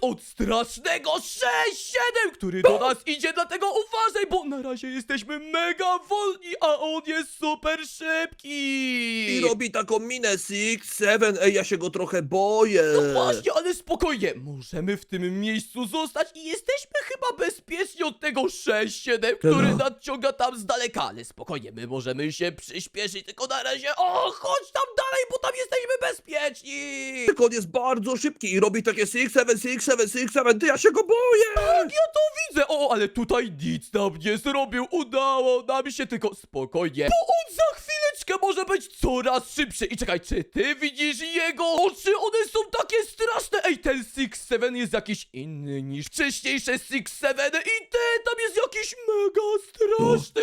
od strasznego 6-7, który do nas idzie, dlatego uważaj, bo na razie jesteśmy mega wolni, a on jest super szybki. I robi taką minę Six, Seven, ej, ja się go trochę boję. No właśnie, ale spokojnie, możemy w tym miejscu zostać i jesteśmy chyba bezpieczni od tego 6-7, który nadciąga tam z daleka, ale spokojnie, my możemy się przyspieszyć, tylko na razie, o, chodź tam dalej, bo tam jesteśmy bezpieczni! Tylko on jest bardzo szybki i robi takie Six, Seven, Six, Seven, Seven, ty, ja się go boję. Ja to widzę, o, ale tutaj nic nam nie zrobił, udało nam się, tylko spokojnie, bo on za chwileczkę może być coraz szybszy i czekaj, czy ty widzisz jego oczy? One są takie straszne, ej, ten Six Seven jest jakiś inny niż wcześniejsze Six Seven i ten tam jest jakiś mega straszny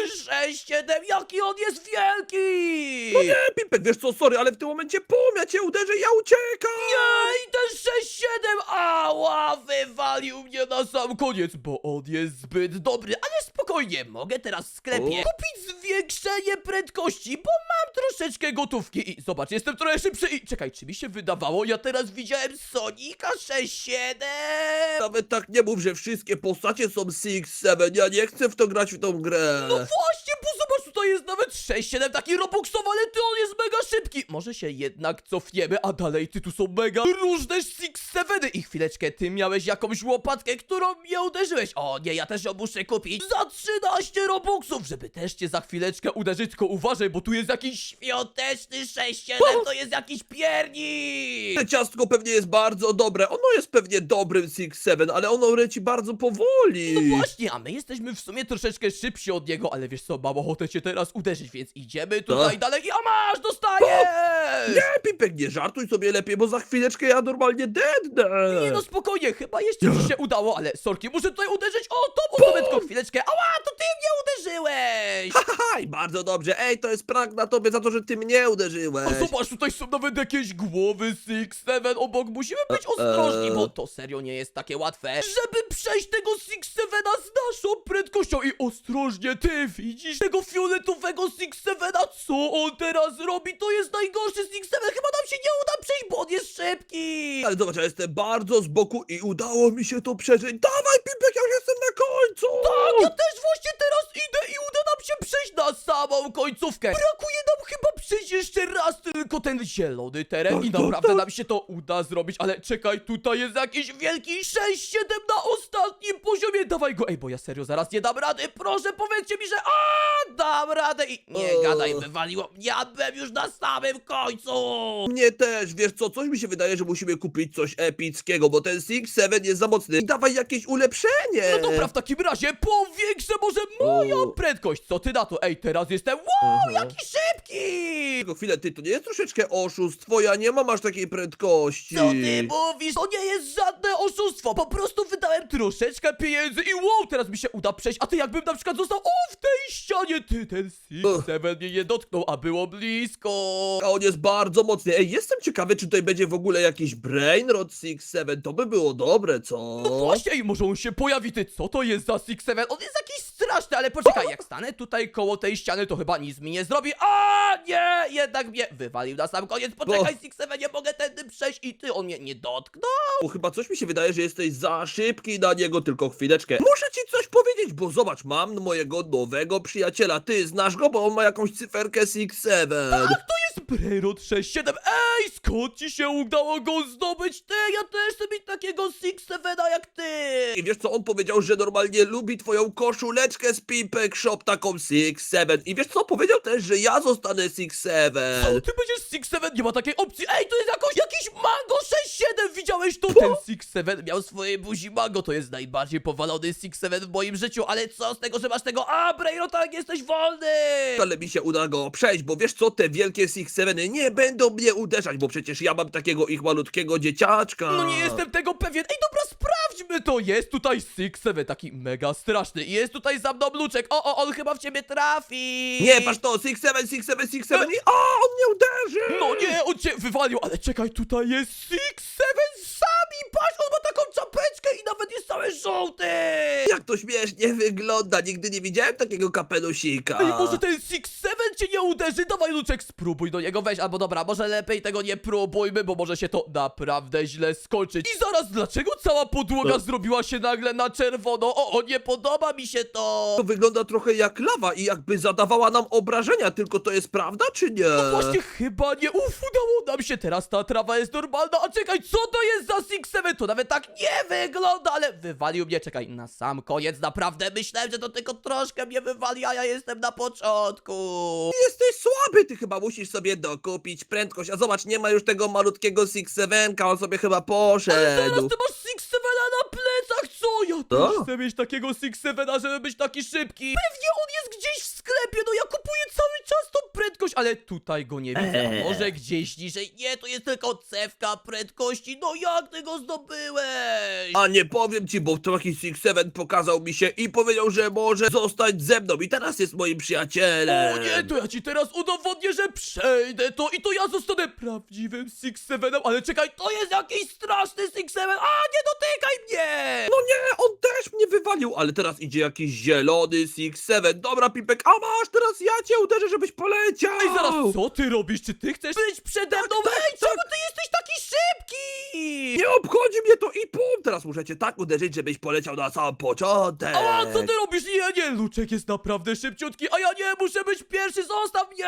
6-7, jaki on jest wielki! No nie, Pipek, wiesz co, sorry, ale w tym momencie pum, ja cię uderzę, ja uciekam. Nie, wywalił mnie na sam koniec, bo on jest zbyt dobry, ale spokojnie, mogę teraz w sklepie kupić zwiększenie prędkości, bo mam troszeczkę gotówki. I zobacz, jestem trochę szybszy. I czekaj, czy mi się wydawało, ja teraz widziałem Sonika 6-7? Nawet tak nie mów, że wszystkie postacie są Six, Seven, ja nie chcę w to grać w tą grę. No właśnie, tutaj jest nawet 6-7 taki robuxowy, ale ty on jest mega szybki. Może się jednak cofniemy, a dalej ty tu są mega różne 6-7 i chwileczkę, ty miałeś jakąś łopatkę, którą mnie uderzyłeś. O nie, ja też ją muszę kupić za 13 robuxów, żeby też cię za chwileczkę uderzyć, tylko uważaj, bo tu jest jakiś świąteczny 6-7, to jest jakiś piernik. Te ciastko pewnie jest bardzo dobre, ono jest pewnie dobrym Six, Seven, ale ono leci bardzo powoli. No właśnie, a my jesteśmy w sumie troszeczkę szybsi od niego, ale wiesz co, mam ochotę cię teraz uderzyć, więc idziemy tutaj dalej i a masz, dostajesz! Nie, Pipek, nie żartuj sobie lepiej, bo za chwileczkę ja normalnie dednę. Nie no spokojnie, chyba jeszcze ci się udało, ale sorki, muszę tutaj uderzyć o tą osobę tylko chwileczkę. Ała, to ty mnie uderzyłeś! Haha, i bardzo dobrze. Ej, to jest prank na tobie za to, że ty mnie uderzyłeś. A zobacz, tutaj są nawet jakieś głowy Six Seven obok. Musimy być ostrożni, bo to serio nie jest takie łatwe. Żeby przejść tego Six Sevena z naszą prędkością i ostrożnie, ty widzisz tego fioletowego Six Sevena? Co on teraz robi? To jest najgorszy Six Seven. Chyba nam się nie uda przejść, bo on jest szybki. Ale zobacz, ja jestem bardzo z boku i udało mi się to przeżyć. Dawaj, Pipek, ja już jestem na końcu! Tak, ja też właśnie teraz idę i uda nam się przejść na samą końcówkę. Brakuje nam chyba przejść jeszcze raz tylko ten zielony teren Tak, i tak, naprawdę tak. nam się to uda zrobić, ale czekaj, tutaj jest jakiś wielki 6-7 na ostatnim poziomie. Dawaj go, ej, bo ja serio zaraz nie dam rady. Proszę, powiedzcie mi, że a dam radę i nie gadaj, wywaliło. Ja byłem już na samym końcu. Mnie też, wiesz co, coś mi się wydaje, że musimy kupić coś epickiego, bo ten Six Seven jest za mocny. I dawaj jakieś ulepszenie! No dobra, w takim razie powiększę może moją O. prędkość. Co ty na to? Ej, teraz jestem, wow, Mhm. jaki szybki! Tylko chwilę, ty, to nie jest troszeczkę oszustwo, ja nie mam aż takiej prędkości. Co ty mówisz? To nie jest żadne oszustwo! Po prostu wydałem troszeczkę pieniędzy i wow, teraz mi się uda przejść, a ty jakbym na przykład został o w tej ścianie, ty ten. Six Seven mnie nie dotknął, a było blisko. A on jest bardzo mocny. Ej, jestem ciekawy, czy tutaj będzie w ogóle jakiś Brainrod Six Seven. To by było dobre, co? No właśnie, i może on się pojawi, ty co to jest za Six Seven? On jest jakiś straszny, ale poczekaj, jak stanę tutaj koło tej ściany, to chyba nic mi nie zrobi. A nie, jednak mnie wywalił na sam koniec. Poczekaj, Six Seven, nie mogę tędy przejść i ty, on mnie nie dotknął. Bo chyba coś mi się wydaje, że jesteś za szybki na niego, tylko chwileczkę. Muszę ci coś powiedzieć, bo zobacz, mam mojego nowego przyjaciela. Ty znasz go, bo on ma jakąś cyferkę Six Seven. To jest Brainrod 67. Ej, skąd ci się udało go zdobyć? Ty, ja też chcę mieć takiego Six Sevena jak ty. I wiesz co, on powiedział, że normalnie lubi twoją koszuleczkę z Pimpek Shop, taką Six Seven. I wiesz co, powiedział też, że ja zostanę Six Co, Seven. ty będziesz Six Seven? Nie ma takiej opcji. Ej, to jest jakoś, jakiś mango 67. Widziałeś to? Ten Six Seven miał swoje buzi mango. To jest najbardziej powalony Six Seven w moim życiu. Ale co z tego, że masz tego? A, tak, jesteś wolny. Ale mi się uda go przejść, bo wiesz co, te wielkie Six Seveny nie będą mnie uderzać, bo przecież ja mam takiego ich malutkiego dzieciaczka. No nie jestem tego pewien. Ej, dobra, sprawdźmy to. Jest tutaj Six Seven, taki mega straszny. I jest tutaj za mną Luczek. O, o, on chyba w ciebie trafi. Nie, patrz to, Six Seven, Six Seven, Six Seven i o, on mnie uderzy! No nie, on cię wywalił, ale czekaj, tutaj jest Six Seven sami. Patrz, on ma taką czapeczkę i nawet jest cały żółty. jak to śmiesznie wygląda, nigdy nie widziałem takiego kapelusika. Ej, może ten Six Seven cię nie uderzy? Dawaj, Luczek, spróbuj do niego wejść, albo dobra, może lepiej tego nie próbujmy, bo może się to naprawdę źle skończyć. I zaraz, dlaczego cała podłoga No. zrobiła się nagle na czerwono? O, o, nie podoba mi się to! To wygląda trochę jak lawa i jakby zadawała nam obrażenia, tylko to jest prawda, czy nie? No właśnie, chyba nie. Uf, udało nam się. Teraz ta trawa jest normalna. A czekaj, co to jest za Six Seven? To nawet tak nie wygląda, ale wywalił mnie. Czekaj, na sam koniec naprawdę myślałem, że to tylko troszkę mnie wywali, a ja jestem na początku. Jesteś słaby, ty chyba musisz sobie dokupić prędkość. A zobacz, nie ma już tego malutkiego Six Sevenka, on sobie chyba Teraz poszedł. ty masz Six Sevena na plecach, co? Ja Co? też chcę mieć takiego Six Sevena, żeby być taki szybki. Pewnie on jest gdzieś w sklepie, no ja kupuję cały czas tą prędkość, ale tutaj go nie widzę. A Eee. może gdzieś niżej? Nie, to jest tylko cewka prędkości. No jak ty go zdobyłeś? A nie powiem ci, bo taki Six Seven pokazał mi się i powiedział, że może zostać ze mną i teraz jest moim przyjacielem. O nie, to ja ci teraz udowodnię, że przejdę to i to ja zostanę prawdziwym Six Sevenem, ale czekaj, to jest jakiś straszny Six Seven, a nie dotykaj mnie! No nie, on też mnie wywalił, ale teraz idzie jakiś zielony Six Seven. Dobra, Pipek, a masz, teraz ja cię uderzę, żebyś poleciał. Ej, zaraz, co ty robisz? Czy ty chcesz być przede mną? tak, Ej, czemu ty jesteś taki szybki? Nie obchodzi mnie to i pum! Teraz muszę cię tak uderzyć, żebyś poleciał na sam początek. A co ty robisz? Nie, nie, Luczek jest naprawdę szybciutki, a ja nie muszę być pierwszy, zostaw mnie!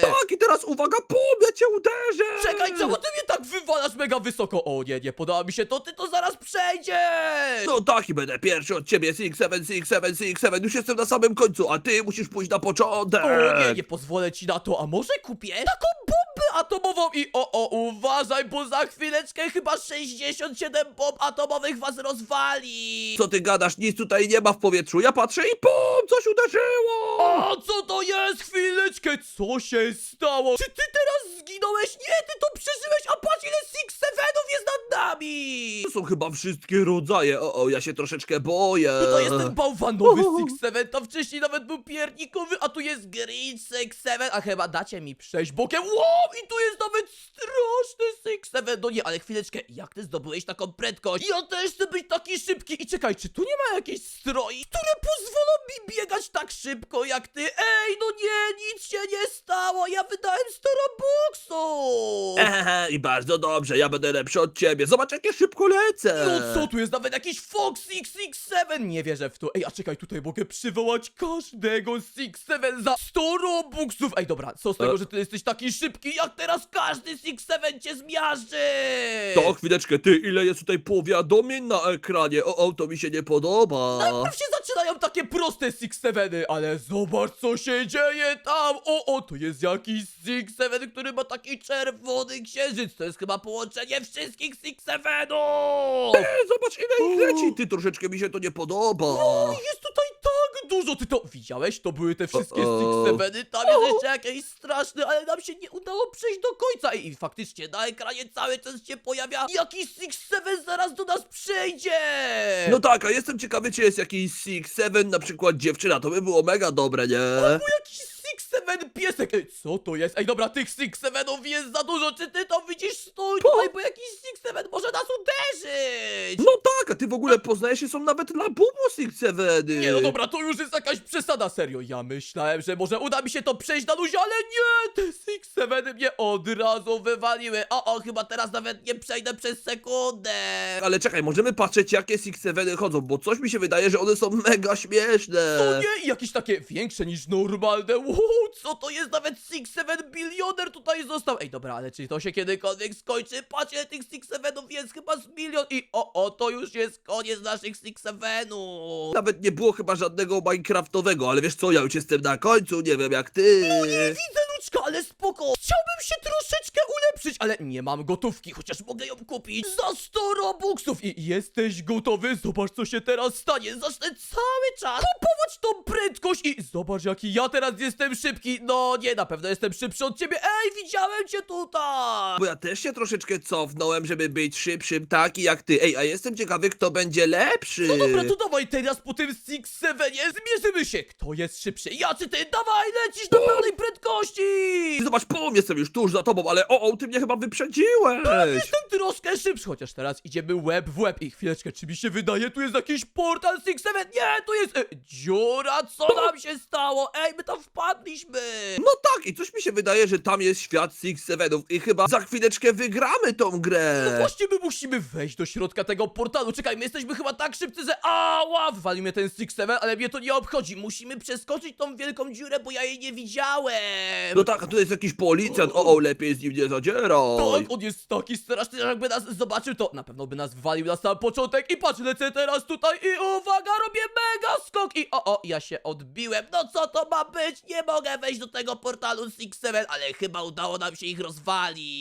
Tak, i teraz uwaga, pum, ja cię uderzę! Czekaj, czemu ty mnie tak wywalasz mega wysoko? O nie, nie podoba mi się to, ty to zaraz przejdziesz! No tak, i będę pierwszy od ciebie, Six Seven, Six Seven, Six Seven, już jestem na samym końcu, a ty musisz pójść na początek! O nie, nie pozwolę ci na to, a może kupię taką bombę atomową i o, o, uważaj, bo za chwileczkę chyba 67 bomb atomowych was rozwali! Co ty gadasz, nic tutaj nie ma w powietrzu, ja patrzę i pum, coś uderzyło! O, co to jest? Chwileczkę, co się stało? Czy ty teraz zginąłeś? Nie, ty to przeżyłeś, a patrz ile Six Sevenów jest nad nami! To są chyba wszystkie rodzaje, o, o, ja się troszeczkę boję. No to jest ten bałwanowy Six Seven, tam wcześniej nawet był piernikowy, a tu jest Green Six Seven, a chyba dacie mi przejść bokiem. Wow, i tu jest nawet straszny Six Seven. No nie, ale chwileczkę, jak ty zdobyłeś taką prędkość? Ja też chcę być taki szybki. I czekaj, czy tu nie ma jakichś stroi, które pozwolą mi biegać tak szybko jak ty? Ej, no nie, nic się nie stało, ja wydałem 100 robuxów. Ehe, i bardzo dobrze, ja będę lepszy od ciebie, zobacz jakie szybko lecę! No co, tu jest nawet jakiś Fox 667? Nie wierzę w to. Ej, a czekaj, tutaj mogę przywołać każdego 67 za 100 robuxów. Ej, dobra, co z tego, E? że ty jesteś taki szybki, jak teraz każdy 67 cię zmiażdży? To chwileczkę, ty, ile jest tutaj powiadomień na ekranie? O, o, to mi się nie podoba. Najpierw się zaczynają takie proste 67, ale zobacz co się dzieje tam. O, o, to jest jakiś 67, który ma taki czerwony księżyc. To jest chyba połączenie wszystkich 67ów. E, zobacz ile ich leci, ty, troszeczkę mi się to nie podoba. O, jest tutaj dużo! Ty to widziałeś? To były te wszystkie O-o. Six Seveny, tam jest jeszcze jakieś straszne, ale nam się nie udało przejść do końca. I faktycznie na ekranie cały czas się pojawia jakiś Six Seven zaraz do nas przyjdzie! No tak, a jestem ciekawy, czy jest jakiś Six Seven, na przykład dziewczyna, to by było mega dobre, nie? Albo jakiś Six Seven piesek! Ej, co to jest? Ej, dobra, tych Six Sevenów jest za dużo, czy ty to widzisz? Stój tutaj, bo jakiś Six Seven może nas uderzyć! No w ogóle poznajesz się, są nawet Labubu Six Seveny. Nie, no dobra, to już jest jakaś przesada, serio. Ja myślałem, że może uda mi się to przejść na luzie, ale nie! Te Six Seveny mnie od razu wywaliły. O, o, chyba teraz nawet nie przejdę przez sekundę. Ale czekaj, możemy patrzeć, jakie Six Seveny chodzą, bo coś mi się wydaje, że one są mega śmieszne. To nie, i jakieś takie większe niż normalne. Wow, co to jest? Nawet Six Seven bilioner tutaj został. Ej, dobra, ale czy to się kiedykolwiek skończy? Patrz, ile tych Six Sevenów jest, chyba z milion. I o, o, to już jest koniec naszych Six Sevenów. Nawet nie było chyba żadnego Minecraftowego, ale wiesz co, ja już jestem na końcu, nie wiem jak ty. Widzę Luczka, ale spoko! Chciałbym się troszeczkę ulepszyć, ale nie mam gotówki, chociaż mogę ją kupić za 100 robuxów i jesteś gotowy? Zobacz co się teraz stanie, zacznę cały czas kupować tą prędkość i zobacz jaki ja teraz jestem szybki. No nie, na pewno jestem szybszy od ciebie. Ej, widziałem cię tutaj! Bo ja też się troszeczkę cofnąłem, żeby być szybszym, taki jak ty. Ej, a jestem ciekawy, kto będzie lepszy. No dobra, to dawaj teraz po tym Six Sevenie zmierzymy się. Kto jest szybszy? Ja czy ty? Dawaj, lecisz do pełnej prędkości! Zobacz, pum, jestem już tuż za tobą, ale o, o, ty mnie chyba wyprzedziłeś. Jestem troszkę szybszy, chociaż teraz idziemy łeb w łeb. I chwileczkę, czy mi się wydaje, tu jest jakiś portal Six Seven? Nie, tu jest e, dziura, co nam się stało? Ej, my tam wpadliśmy! No tak, i coś mi się wydaje, że tam jest świat Six Sevenów i chyba za chwileczkę wygramy tą No grę. właśnie, my musimy wejść do środka tego portalu. Czekaj, my jesteśmy chyba tak szybcy, że ała, wywalił mnie ten Six Seven, ale mnie to nie obchodzi. Musimy przeskoczyć tą wielką dziurę, bo ja jej nie widziałem. No tak, a tu jest jakiś policjant, o, o, lepiej z nim nie zadzieraj. Tak, on jest taki straszny, że jakby nas zobaczył, to na pewno by nas walił na sam początek. I patrz, lecę teraz tutaj i uwaga, robię mega skok i o, o, ja się odbiłem. No co to ma być? Nie mogę wejść do tego portalu Six Seven, ale chyba udało nam się ich rozwalić.